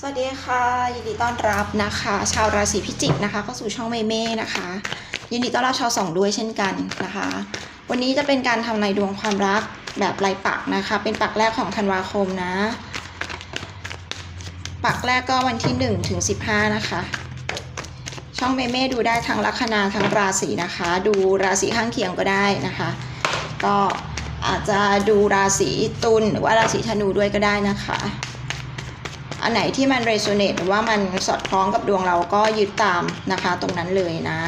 สวัสดีค่ะ ยินดีต้อนรับนะคะ ชาวราศีพิจิกนะคะเข้าสู่ช่องเมเม่นะคะ ยินดีต้อนรับชาวสองด้วยเช่นกันนะคะ วันนี้จะเป็นการทำนายดวงความรักแบบรายปักนะคะ เป็นปักแรกของธันวาคมนะ ปักแรกก็วันที่1ถึง15นะคะ ช่องเมเม่ดูได้ทั้งลัคนาทั้งราศีนะคะ ดูราศีข้างเคียงก็ได้นะคะ ก็อาจจะดูราศีตุลหรือว่าราศีธนูด้วยก็ได้นะคะ อันไหนที่มันเรซูเนตหรือว่ามันสอดคล้องกับดวงเราก็ยึดตามนะคะตรงนั้นเลยนะ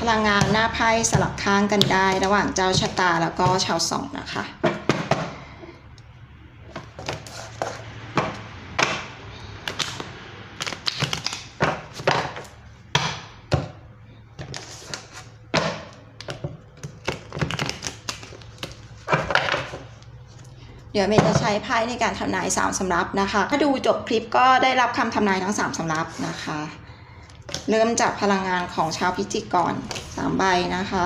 พลังงานหน้าไพ่สลับข้างกันได้ ระหว่างเจ้าชะตาแล้วก็ชาวสองนะคะ ดี๋ยวเมย์จะใช้ไพ่ในการทำนายสามสำรับนะคะ ถ้าดูจบคลิปก็ได้รับคำทำนายทั้งสามสำรับนะคะ เริ่มจากพลังงานของชาวพิจิกก่อนสามใบนะคะ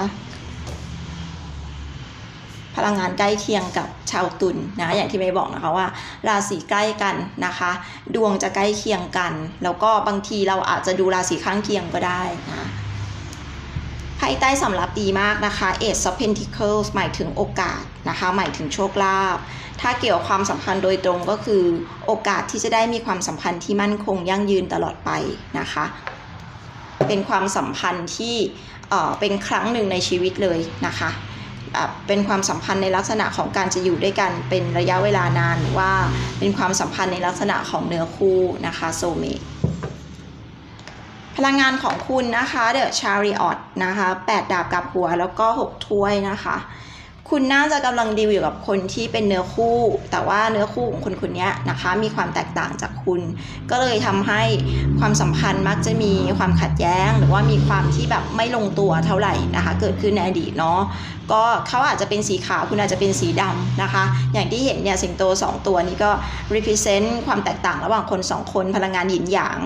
พลังงานใกล้เคียงกับชาวตุลนนะอย่างที่เมย์บอกนะคะว่า ราศีใกล้กันนะคะ ดวงจะใกล้เคียงกัน แล้วก็บางทีเราอาจจะดูราศีข้างเคียงก็ได้นะ ไพ่ใต้สำรับดีมากนะคะ Ace of Pentacles หมายถึงโอกาสนะคะ หมายถึงโชคลาภ ถ้าเกี่ยวกับความสัมพันธ์โดยตรงก็คือ โอกาสที่จะได้มีความสัมพันธ์ที่มั่นคงยั่งยืนตลอดไปนะคะ เป็นความสัมพันธ์ที่เอ่อเป็นครั้งหนึ่งในชีวิตเลยนะคะเป็นความสัมพันธ์ในลักษณะของการจะอยู่ด้วยกันเป็นระยะเวลานานหรือว่าเป็นความสัมพันธ์ในลักษณะของเนื้อคู่นะคะโซเมต ลังงานของคุณนะคะ เดอะชาริออตนะคะ 8 ดาบกับหัวแล้วก็ 6 ถ้วยนะคะ คุณน่าจะกำลังดีลอยู่กับคนที่เป็นเนื้อคู่ แต่ว่าเนื้อคู่ของคนคนนี้นะคะ มีความแตกต่างจากคุณ ก็เลยทำให้ความสัมพันธ์มักจะมีความขัดแย้ง หรือว่ามีความที่แบบไม่ลงตัวเท่าไหร่นะคะ เกิดขึ้นในอดีตเนาะก็เขาอาจจะเป็นสีขาวคุณอาจจะเป็นสีดำนะคะ อย่างที่เห็นเนี่ยสิงโต 2 ตัวนี้ก็ represent ความแตกต่างระหว่างคน 2 คนพลังงานหยินหยาง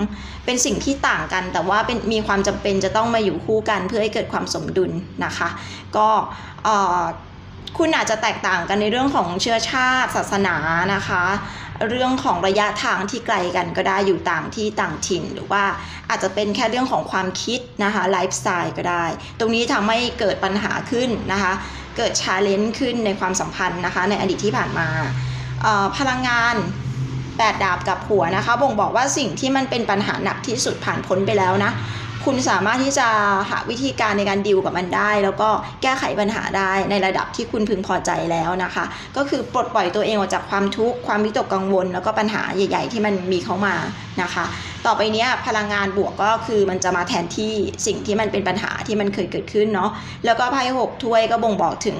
เป็นสิ่งที่ต่างกัน แต่ว่าเป็นมีความจำเป็นจะต้องมาอยู่คู่กันเพื่อให้เกิดความสมดุลนะคะ ก็เอ่อ คุณอาจจะแตกต่างกันในเรื่องของเชื้อชาติ ศาสนานะคะ เรื่องของระยะทางที่ไกลกันก็ได้อยู่ต่างที่ต่างถิ่น หรือว่าอาจจะเป็นแค่เรื่องของความคิดนะคะไลฟ์สไตล์ก็ได้ ตรงนี้ทำให้เกิดปัญหาขึ้นนะคะ เกิดชาเลนจ์ขึ้นในความสัมพันธ์นะคะ ในอดีตที่ผ่านมาพลังงานแปดดาบกับหัวนะคะบ่งบอกว่าสิ่งที่มันเป็นปัญหาหนักที่สุดผ่านพ้นไปแล้วนะ คุณสามารถที่จะหาวิธีการในการดิวกับมันได้ แล้วก็แก้ไขปัญหาได้ในระดับที่คุณพึงพอใจแล้วนะคะ ก็คือปลดปล่อยตัวเองออกจากความทุกข์ความวิตกกังวล แล้วก็ปัญหาใหญ่ ๆ ที่มันมีเข้ามานะคะ ต่อไปเนี้ยพลังงานบวกก็คือมันจะมาแทนที่สิ่งที่มันเป็นปัญหาที่มันเคยเกิดขึ้นเนาะแล้วก็ไพ่หกถ้วยก็บ่งบอกถึง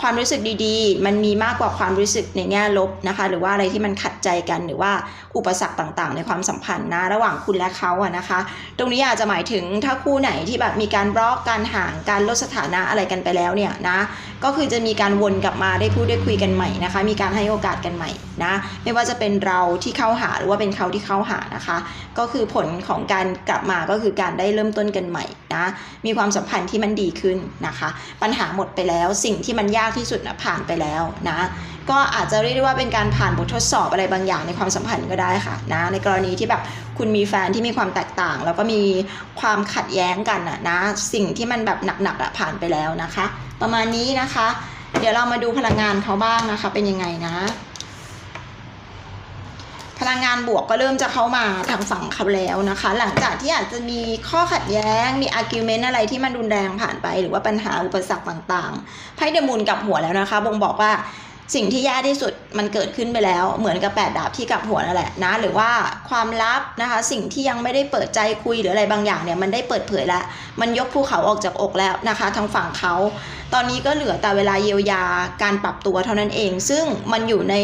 ความรู้สึกดีๆ มันมีมากกว่าความรู้สึกในแง่ลบนะคะ หรือว่าอะไรที่มันขัดใจกันหรือว่าอุปสรรคต่างๆ ในความสัมพันธ์นะระหว่างคุณและเขาอะนะคะ ตรงนี้อาจจะหมายถึงถ้าคู่ไหนที่แบบมีการบล็อกการห่างการลดสถานะอะไรกันไปแล้วเนี่ยนะก็คือจะมีการวนกลับมาได้พูดได้คุยกันใหม่นะคะ มีการให้โอกาสกันใหม่นะไม่ว่าจะเป็นเราที่เข้าหาหรือว่าเป็นเขาที่เข้าหานะคะ ก็คือผลของการกลับมาก็คือการได้เริ่มต้นกันใหม่นะมีความสัมพันธ์ที่มันดีขึ้นนะคะ ปัญหาหมดไปแล้วสิ่งที่มันยากที่สุดนะผ่านไปแล้วนะก็อาจจะเรียกได้ว่าเป็นการผ่านบททดสอบอะไรบางอย่างในความสัมพันธ์ก็ได้ค่ะนะในกรณีที่แบบคุณมีแฟนที่มีความแตกต่าง แล้วก็มีความขัดแย้งกันอะนะสิ่งที่มันแบบหนักๆอะผ่านไปแล้วนะคะ ประมาณนี้นะคะ เดี๋ยวเรามาดูพลังงานเขาบ้างนะคะ เป็นยังไงนะ พลังงานบวกก็เริ่มจะเข้ามาทางฝั่งเขาแล้วนะคะ หลังจากที่อาจจะมีข้อขัดแย้ง มีอาร์กิวเมนต์อะไรที่มันรุนแรงผ่านไป หรือว่าปัญหาอุปสรรคต่างๆไพ่เดมูนกับหัวแล้วนะคะบ่งบอกว่า สิ่งที่แย่ที่สุดมันเกิดขึ้นไปแล้ว เหมือนกับแปดดาบที่กับหัวนั่นแหละนะหรือว่าความลับนะคะ สิ่งที่ยังไม่ได้เปิดใจคุยหรืออะไรบางอย่างเนี่ยมันได้เปิดเผยแล้ว มันยกภูเขาออกจากอกแล้วนะคะ ทางฝั่งเขา ตอนนี้ก็เหลือแต่เวลาเยียวยาการปรับตัวเท่านั้นเอง ซึ่งมันอยู่ใน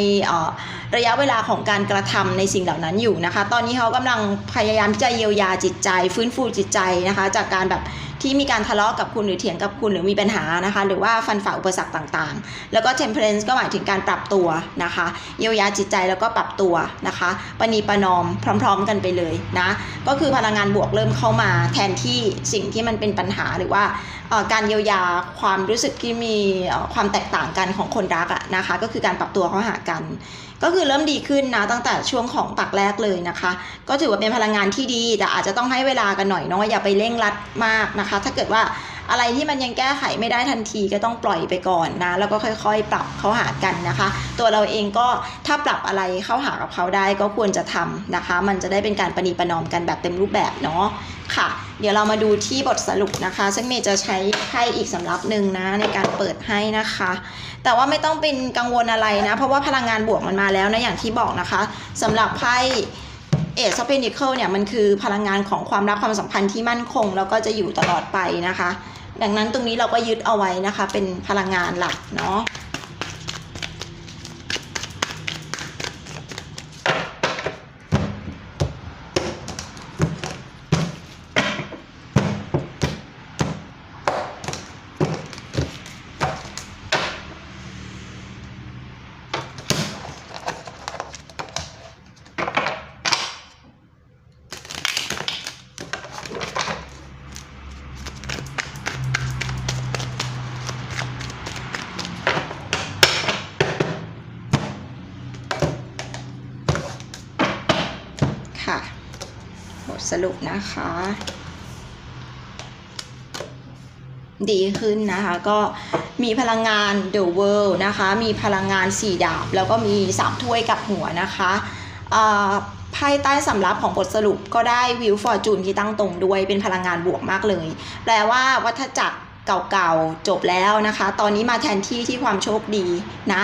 ระยะเวลาของการกระทำในสิ่งเหล่านั้นอยู่นะคะ ตอนนี้เขากำลังพยายามที่จะเยียวยาจิตใจ ฟื้นฟูจิตใจนะคะ จากการแบบ ที่มีการทะเลาะกับคุณหรือเถียงกับคุณหรือมีปัญหานะคะ หรือว่าฟันฝ่าอุปสรรคต่างๆ แล้วก็ temperance ก็หมายถึงการปรับตัวนะคะเยียวยาจิตใจแล้วก็ปรับตัวนะคะปณีประนอมพร้อม ๆ กันไปเลยนะก็คือพลังงานบวกเริ่มเข้ามาแทนที่สิ่งที่มันเป็นปัญหาหรือว่าการเยียวยาความรู้สึกที่มีความแตกต่างกันของคนรักอะนะคะ ก็คือการปรับตัวเข้าหากัน ก็คือเริ่มดีขึ้นนะตั้งแต่ช่วงของปักแรกเลยนะคะ ก็ถือว่าเป็นพลังงานที่ดีแต่อาจจะต้องให้เวลากันหน่อยเนาะอย่าไปเร่งรัดมากนะคะ ถ้าเกิดว่า อะไรที่มันยังแก้ไขไม่ได้ทันทีก็ต้องปล่อยไปก่อนนะ แล้วก็ค่อยๆ ปรับเข้าหากันนะคะ ตัวเราเองก็ถ้าปรับอะไรเข้าหากับเขาได้ก็ควรจะทำนะคะ มันจะได้เป็นการประนีประนอมกันแบบเต็มรูปแบบเนาะค่ะ เดี๋ยวเรามาดูที่บทสรุปนะคะ ซึ่งเมย์จะใช้ไพ่อีกสำรับหนึ่งนะในการเปิดให้นะคะ แต่ว่าไม่ต้องเป็นกังวลอะไรนะ เพราะว่าพลังงานบวกมันมาแล้วนะอย่างที่บอกนะคะสำหรับไพ่ เอซอฟเปนิเคิลเนี่ยมันคือพลังงานของความรักความสัมพันธ์ที่มั่นคง แล้วก็จะอยู่ตลอดไปนะคะ ดังนั้นตรงนี้เราก็ยึดเอาไว้นะคะ เป็นพลังงานหลักเนาะ บทส รุปนะคะ ดีขึ้นนะคะ ก็มีพลังงาน The World นะคะ มีพลังงานสีดาบ แล้วก็มีสามถ้วยกับหัวนะคะอ่าไพ่ใต้สำรับของบทสรุปก็ได้วิวฟอร์จูนที่ตั้งตรงด้วยเป็นพลังงานบวกมากเลย แปลว่าวัฏจักรเก่าๆจบแล้วนะคะ ตอนนี้มาแทนที่ที่ความโชคดีนะ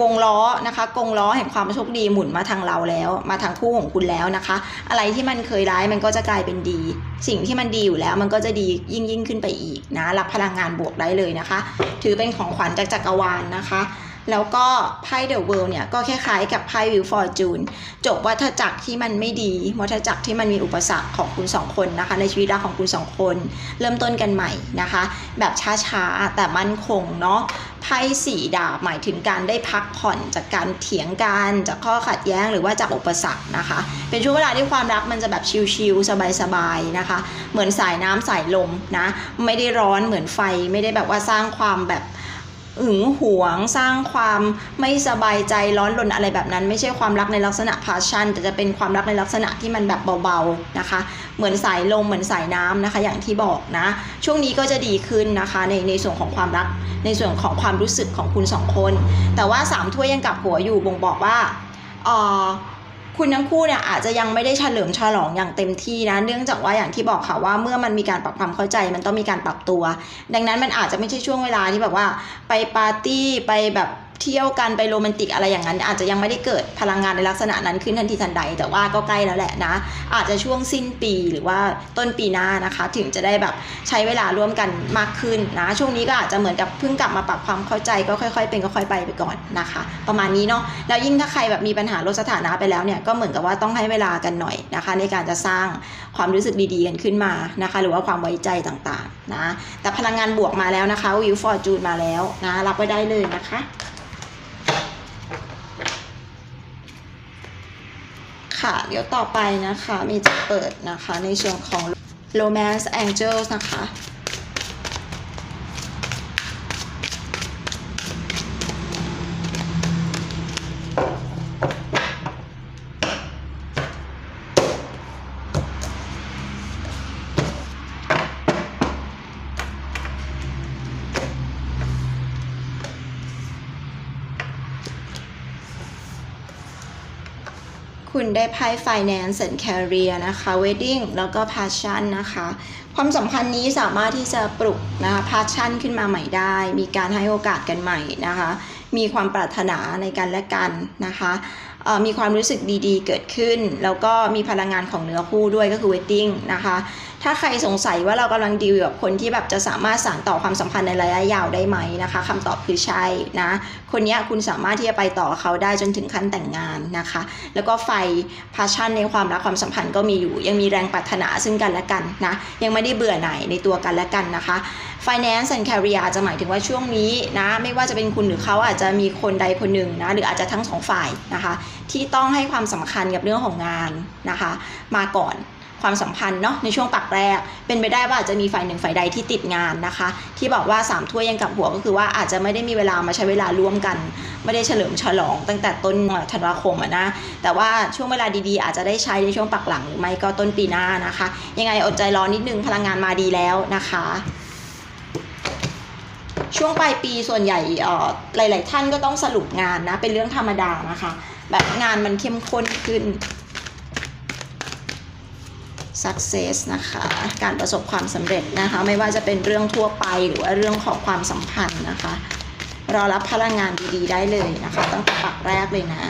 วงล้อนะคะกงล้อแห่งความโชคดีหมุนมาทางเราแล้ว มาทางคู่ของคุณแล้วนะคะ อะไรที่มันเคยร้ายมันก็จะกลายเป็นดี สิ่งที่มันดีอยู่แล้วมันก็จะดียิ่งยิ่งขึ้นไปอีกนะรับพลังงานบวกได้เลยนะคะ ถือเป็นของขวัญจากจักรวาลนะคะ แล้วก็ไพ่เดอะเวิลด์เนี่ยก็คล้ายๆกับไพ่วิวฟอร์จูนจบวัฏจักรที่มันไม่ดี วัฏจักรที่มันมีอุปสรรคของคุณสองคนนะคะ ในชีวิตรักของคุณสองคน เริ่มต้นกันใหม่นะคะ แบบช้าๆ แต่มั่นคงเนาะไพ่สีดาบหมายถึงการได้พักผ่อนจากการเถียงกันจากข้อขัดแย้งหรือว่าจากอุปสรรคนะคะ เป็นช่วงเวลาที่ความรักมันจะแบบชิลๆสบายๆนะคะ เหมือนสายน้ำสายลมนะ ไม่ได้ร้อนเหมือนไฟไม่ได้แบบว่าสร้างความแบบ หึงหวง สร้างความไม่สบายใจร้อนรนอะไรแบบนั้น ไม่ใช่ความรักในลักษณะ passion แต่จะเป็นความรักในลักษณะที่มันแบบเบาๆนะคะ เหมือนสายลมเหมือนสายน้ำนะคะ อย่างที่บอกนะ ช่วงนี้ก็จะดีขึ้นนะคะในในส่วนของความรักในส่วนของความรู้สึกของคุณสองคน แต่ว่าสามถ้วยยังกลับหัวอยู่บ่งบอกว่าเอ่อ คุณทั้งคู่เนี่ยอาจจะยังไม่ได้เฉลิมฉลองอย่างเต็มที่นะ เนื่องจากว่าอย่างที่บอกค่ะว่าเมื่อมันมีการปรับความเข้าใจมันต้องมีการปรับตัว ดังนั้นมันอาจจะไม่ใช่ช่วงเวลาที่แบบว่า ไปปาร์ตี้ไปแบบ เที่ยวกันไปโรแมนติกอะไรอย่างนั้น อาจจะยังไม่ได้เกิดพลังงานในลักษณะนั้นขึ้นทันทีทันใด แต่ว่าก็ใกล้แล้วแหละนะ อาจจะช่วงสิ้นปีหรือว่าต้นปีหน้านะคะ ถึงจะได้แบบใช้เวลาร่วมกันมากขึ้นนะ ช่วงนี้ก็อาจจะเหมือนกับเพิ่งกลับมาปรับความเข้าใจก็ค่อย ๆ เป็นก็ค่อยไปไปก่อนนะคะ ประมาณนี้เนาะแล้วยิ่งถ้าใครแบบมีปัญหาลดสถานะไปแล้วเนี่ยก็เหมือนกับว่าต้องให้เวลากันหน่อยนะคะ ในการจะสร้างความรู้สึกดีๆกันขึ้นมานะคะ หรือว่าความไว้ใจต่างๆนะแต่พลังงานบวกมาแล้วนะคะวิวฟอร์จูนมาแล้วนะรับไว้ได้เลยนะคะ ค่ะ เดี๋ยวต่อไปนะคะ มีจะเปิดนะคะในช่วงของ Romance Angels นะคะ คุณได้ไพ่ Finance and Career นะคะ Wedding แล้วก็ Passion นะคะ ความสำคัญนี้สามารถที่จะปลุกนะคะ Passion ขึ้นมาใหม่ได้ มีการให้โอกาสกันใหม่นะคะ มีความปรารถนาในกันและกันนะคะมีความรู้สึกดีๆ เกิดขึ้น แล้วก็มีพลังงานของเนื้อคู่ด้วยก็คือเวดดิ้งนะคะ ถ้าใครสงสัยว่าเรากำลังดีลกับคนที่แบบจะสามารถสานต่อความสัมพันธ์ในระยะยาวได้ไหมนะคะคำตอบคือใช่นะ คนนี้คุณสามารถที่จะไปต่อเขาได้จนถึงขั้นแต่งงานนะคะ แล้วก็ไฟพาชั่นในความรักความสัมพันธ์ก็มีอยู่ ยังมีแรงปรารถนาซึ่งกันและกันนะ ยังไม่ได้เบื่อไหนในตัวกันและกันนะคะ Finance and Career จะหมายถึงว่าช่วงนี้นะ ไม่ว่าจะเป็นคุณหรือเขาอาจจะมีคนใดคนหนึ่งนะ หรืออาจจะทั้งสองฝ่ายนะคะ ที่ต้องให้ความสำคัญกับเรื่องของงานนะคะ มาก่อน ความสัมพันธ์เนาะในช่วงปักแรก เป็นไปได้ว่าอาจจะมีฝ่ายหนึ่งฝ่ายใดที่ติดงานนะคะ ที่บอกว่าสามถ้วยยังกับหัวก็คือว่าอาจจะไม่ได้มีเวลามาใช้เวลาร่วมกัน ไม่ได้เฉลิมฉลอง ตั้งแต่ต้นธันวาคมอะนะแต่ว่าช่วงเวลาดีๆ อาจจะได้ใช้ในช่วงปักหลังหรือไม่ก็ต้นปีหน้านะคะ ยังไงอดใจรอนิดนึงพลังงานมาดีแล้วนะคะช่วงปลายปีส่วนใหญ่หลาย ๆ ท่านก็ต้องสรุปงานนะ เป็นเรื่องธรรมดานะคะ แบบงานมันเข้มข้นขึ้น success นะคะ การประสบความสำเร็จนะคะ ไม่ว่าจะเป็นเรื่องทั่วไปหรือว่าเรื่องของความสัมพันธ์นะคะ รอรับพลังงานดีๆ ได้เลยนะคะ ตั้งแต่ปักแรกเลยนะ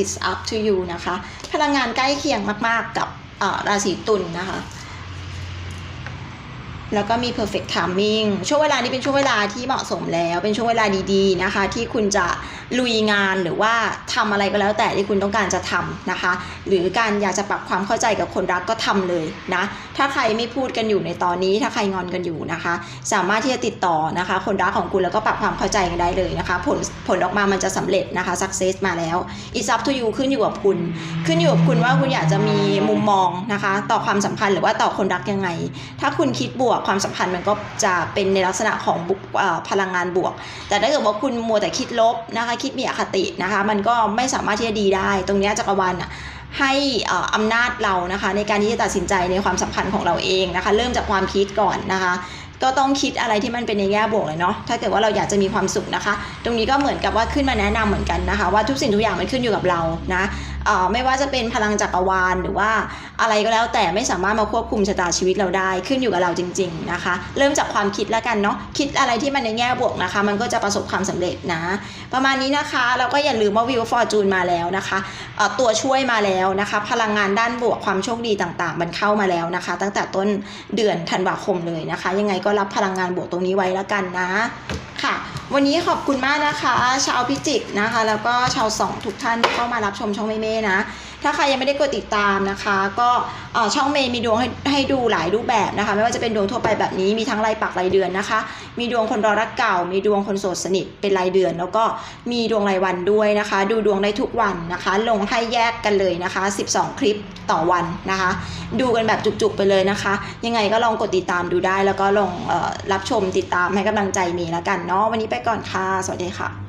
it's up to you นะคะ พลังงานใกล้เคียงมากๆกับอ่อราศีตุลนะคะ แล้วก็มี perfect timing ช่วงเวลานี้เป็นช่วงเวลาที่เหมาะสมแล้ว เป็นช่วงเวลาดีๆนะคะ ที่คุณจะ ลุยงานหรือว่าทำอะไรก็แล้วแต่ที่คุณต้องการจะทำนะคะ หรือการอยากจะปรับความเข้าใจกับคนรักก็ทำเลยนะ ถ้าใครไม่พูดกันอยู่ในตอนนี้ ถ้าใครงอนกันอยู่นะคะ สามารถที่จะติดต่อนะคะ คนรักของคุณแล้วก็ปรับความเข้าใจกันได้เลยนะคะ ผลผลออกมามันจะสำเร็จนะคะ success มาแล้ว it's up to you ขึ้นอยู่กับคุณ ขึ้นอยู่กับคุณว่าคุณอยากจะมีมุมมองนะคะ ต่อความสัมพันธ์หรือว่าต่อคนรักยังไง ถ้าคุณคิดบวกความสัมพันธ์มันก็จะเป็นในลักษณะของพลังงานบวก แต่ถ้าเกิดว่าคุณมัวแต่คิดลบนะคะคิดมีอคตินะคะ มันก็ไม่สามารถที่จะดีได้ ตรงนี้จักรวาลให้อำนาจเรานะคะ ในการที่จะตัดสินใจในความสัมพันธ์ของเราเองนะคะ เริ่มจากความคิดก่อนนะคะ ก็ต้องคิดอะไรที่มันเป็นในแง่บวกเลยเนาะถ้าเกิดว่าเราอยากจะมีความสุขนะคะ ตรงนี้ก็เหมือนกับว่าขึ้นมาแนะนำเหมือนกันนะคะ ว่าทุกสิ่งทุกอย่างมันขึ้นอยู่กับเรานะ ไม่ว่าจะเป็นพลังจักรวาลหรือว่าอะไรก็แล้วแต่ไม่สามารถมาควบคุมชะตาชีวิตเราได้ขึ้นอยู่กับเราจริง ๆนะคะ เริ่มจากความคิดแล้วกันเนาะคิดอะไรที่มันในแง่บวกนะคะ มันก็จะประสบความสำเร็จนะ ประมาณนี้นะคะแล้วก็อย่าลืมว่าวิวฟอร์จูนมาแล้วนะคะตัวช่วยมาแล้วนะคะ พลังงานด้านบวกความโชคดีต่างๆ มันเข้ามาแล้วนะคะ ตั้งแต่ต้นเดือนธันวาคมเลยนะคะ ยังไงก็รับพลังงานบวกตรงนี้ไว้แล้วกันนะค่ะ วันนี้ขอบคุณมากนะคะ ชาวพิจิกนะคะ แล้วก็ชาวสองทุกท่านที่เข้ามารับชมช่องเมเม่นะ ถ้าใครยังไม่ได้กดติดตามนะคะ ก็ช่องเมย์มีดวงให้ให้ดูหลายรูปแบบนะคะ ไม่ว่าจะเป็นดวงทั่วไปแบบนี้มีทั้งรายปักรายเดือนนะคะ มีดวงคนรอรักเก่า มีดวงคนโสดสนิทเป็นรายเดือน แล้วก็มีดวงรายวันด้วยนะคะ ดูดวงได้ทุกวันนะคะ ลงให้แยกกันเลยนะคะ 12 คลิปต่อวันนะคะ ดูกันแบบจุกๆไปเลยนะคะ ยังไงก็ลองกดติดตามดูได้ แล้วก็ลองออรับชมติดตามให้กำลังใจเมย์แล้วกันเนาะวันนี้ไปก่อนค่ะ สวัสดีค่ะ